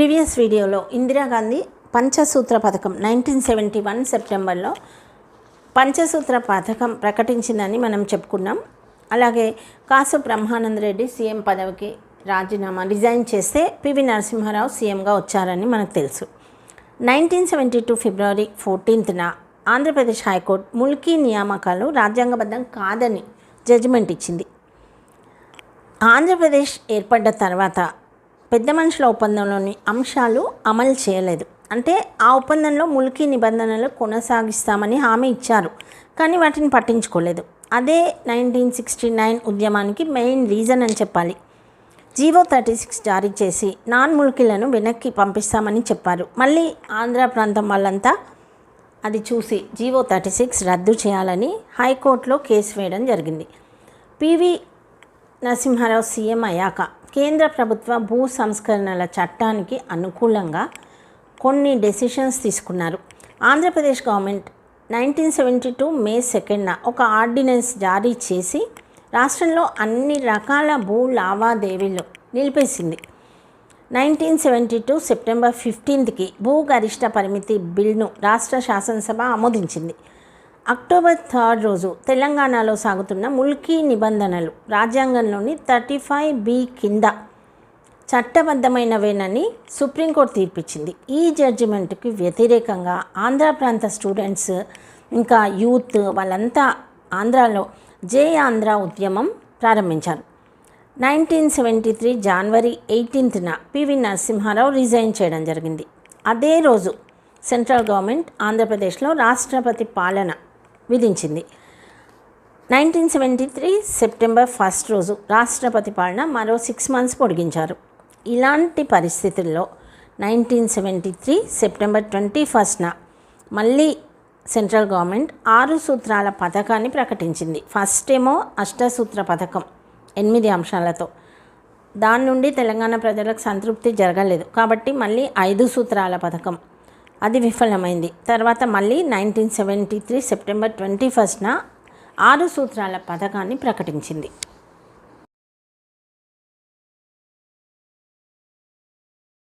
Previous వీడియోలో ఇందిరాగాంధీ పంచసూత్ర పథకం nineteen seventy one సెప్టెంబర్లో పంచసూత్ర పథకం ప్రకటించిందని మనం చెప్పుకున్నాం. అలాగే కాసు బ్రహ్మానంద రెడ్డి సీఎం పదవికి రాజీనామా రిజైన్ చేస్తే పివి నరసింహారావు సీఎంగా వచ్చారని మనకు తెలుసు. నైన్టీన్ సెవెంటీ టూ ఫిబ్రవరి ఫోర్టీన్త్న ఆంధ్రప్రదేశ్ హైకోర్టు ముల్కీ నియామకాలు రాజ్యాంగబద్ధం కాదని జడ్జిమెంట్ ఇచ్చింది. ఆంధ్రప్రదేశ్ ఏర్పడ్డ తర్వాత పెద్ద మనుషుల ఒప్పందంలోని అంశాలు అమలు చేయలేదు. అంటే ఆ ఒప్పందంలో ముల్కీ నిబంధనలు కొనసాగిస్తామని హామీ ఇచ్చారు కానీ వాటిని పట్టించుకోలేదు. అదే నైన్టీన్ సిక్స్టీ నైన్ ఉద్యమానికి మెయిన్ రీజన్ అని చెప్పాలి. జీవో థర్టీ సిక్స్ జారీ చేసి నాన్ ముల్కీలను వెనక్కి పంపిస్తామని చెప్పారు. మళ్ళీ ఆంధ్ర ప్రాంతం వాళ్ళంతా అది చూసి జీవో థర్టీ సిక్స్ రద్దు చేయాలని హైకోర్టులో కేసు వేయడం జరిగింది. పివి నరసింహారావు సీఎం అయ్యాక కేంద్ర ప్రభుత్వ భూ సంస్కరణల చట్టానికి అనుకూలంగా కొన్ని డెసిషన్స్ తీసుకున్నారు. Andhra Pradesh government nineteen seventy two May సెకండ్న ఒక ఆర్డినెన్స్ జారీ చేసి రాష్ట్రంలో అన్ని రకాల భూ లావాదేవీలు నిలిపేసింది. నైన్టీన్ సెవెంటీ టూ సెప్టెంబర్ ఫిఫ్టీన్త్కి భూ గరిష్ట పరిమితి బిల్ను రాష్ట్ర శాసనసభ ఆమోదించింది. అక్టోబర్ థర్డ్ రోజు తెలంగాణలో సాగుతున్న ముల్కీ నిబంధనలు రాజ్యాంగంలోని థర్టీ ఫైవ్ బి కింద చట్టబద్ధమైనవేనని సుప్రీంకోర్టు తీర్పిచ్చింది. ఈ జడ్జిమెంట్కి వ్యతిరేకంగా ఆంధ్ర ప్రాంత స్టూడెంట్స్ ఇంకా యూత్ వాళ్ళంతా ఆంధ్రాలో జే ఆంధ్ర ఉద్యమం ప్రారంభించారు. నైన్టీన్ సెవెంటీ త్రీ జనవరి ఎయిటీన్త్న పివి నరసింహారావు రిజైన్ చేయడం జరిగింది. అదే రోజు సెంట్రల్ గవర్నమెంట్ ఆంధ్రప్రదేశ్లో రాష్ట్రపతి పాలన విధించింది. Nineteen seventy three September first రోజు రాష్ట్రపతి పాలన మరో సిక్స్ మంత్స్ పొడిగించారు. ఇలాంటి పరిస్థితుల్లో nineteen seventy three September twenty ఫస్ట్న మళ్ళీ సెంట్రల్ గవర్నమెంట్ ఆరు సూత్రాల పథకాన్ని ప్రకటించింది. ఫస్ట్ ఏమో అష్టసూత్ర పథకం ఎనిమిది అంశాలతో. దాని నుండి తెలంగాణ ప్రజలకు సంతృప్తి జరగలేదు. కాబట్టి మళ్ళీ ఐదు సూత్రాల పథకం అది విఫలమైంది. తర్వాత మళ్ళీ nineteen seventy three September twenty ఫస్ట్న ఆరు సూత్రాల పథకాన్ని ప్రకటించింది.